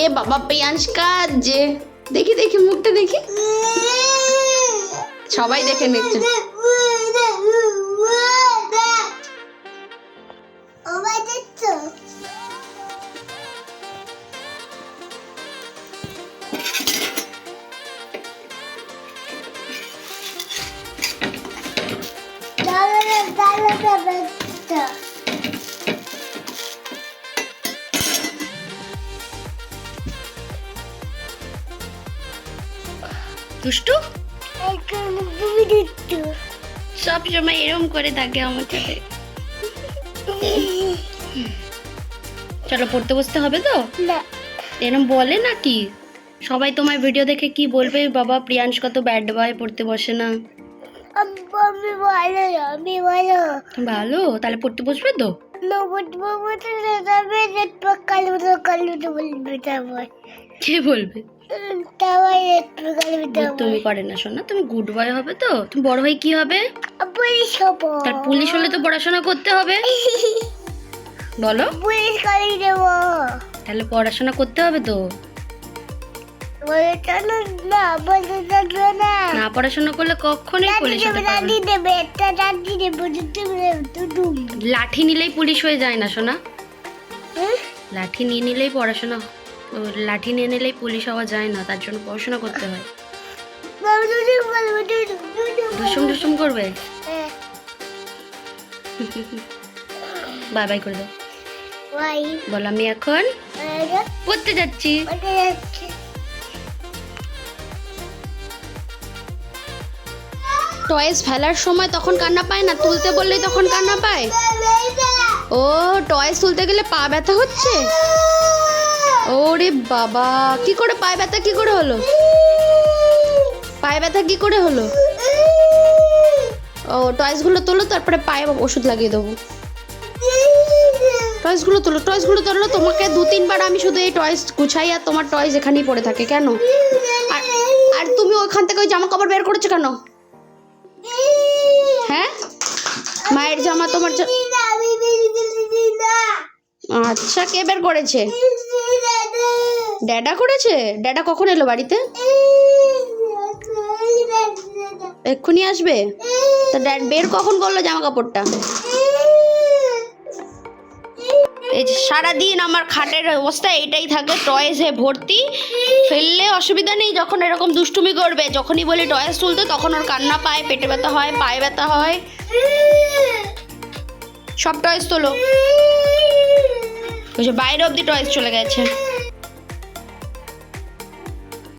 এ বাবা পেঁয়াজ যে দেখি দেখি মুখটা দেখি। সবাই দেখে নিচ্ছে। দুষ্টু? সব সময় এরকম করে থাকে আমার সাথে। চলো পড়তে বসতে হবে তো? এরকম বলে নাকি? সবাই তোমার ভিডিও দেখে কি বলবে? বাবা প্রিয়াংশ কত ব্যাড বয় পড়তে বসে না। আমি ভালো আমি ভালো। ভালো? তাহলে পড়তে বসবে তো? যাবে কালো কালো বলবে তারপর। কে তুমি করে না শোনা তুমি গুড বয় হবে তো? তুমি বড় হয়ে কি হবে? পুলিশ হব। তার পুলিশ হলে তো পড়াশোনা করতে হবে। বলো। পুলিশ করে দেবো। তাহলে পড়াশোনা করতে হবে তো? না পড়াশোনা করলে কখনোই পুলিশ হতে পারবে লাঠি নিলেই পুলিশ হয়ে যায় না শোনা লাঠি নিয়ে নিলেই পড়াশোনা লাঠি নিয়ে নিলেই পুলিশ হওয়া যায় না তার জন্য পড়াশোনা করতে হয়। দুসুম দুসুম করবে হ্যাঁ। বাই বাই করে দাও। বল আমি এখন পড়তে যাচ্ছি। টয়েস ফেলার সময় তখন কান্না পায় না? তুলতে বললেই তখন কান্না পায়? ও, টয়েস তুলতে গেলে পা ব্যথা হচ্ছে? ওরে বাবা, কি করে পায়ে ব্যথা কি করে হলো? পায়ে ব্যথা কি করে হলো? ও, টয়েসগুলো তোলো, তারপরে পায়ে ওষুধ লাগিয়ে দেবো। টয়েসগুলো তোলো টয়েসগুলো তোলো তোমাকে দু তিনবার আমি শুধু এই টয়েস গুছাই আর তোমার টয়েস এখানেই পড়ে থাকে, কেন? আর আর তুমি ওখান থেকে ওই জামা কাপড় বের করেছ কেন? হ্যাঁ? মায়ের জামা তোমার আচ্ছা কে বের করেছে? ড্যাডা করেছে? ড্যাডা কখন এলো বাড়িতে? এক্ষুনি আসবে? তা ড্যাড বের কখন করল জামা কাপড়টা এই যে সারাদিন আমার খাটের অবস্থা এটাই থাকে টয়েসে ভর্তি। ফেললে অসুবিধা নেই যখন এরকম দুষ্টুমি করবে। যখনই বলি টয়েস তুলতে, তখন ওর কান্না পায়, পেটে ব্যথা হয়, পায়ে ব্যথা হয়। সব টয়েস তোলো। ওই যে বাইরে অবধি টয়েস চলে গেছে।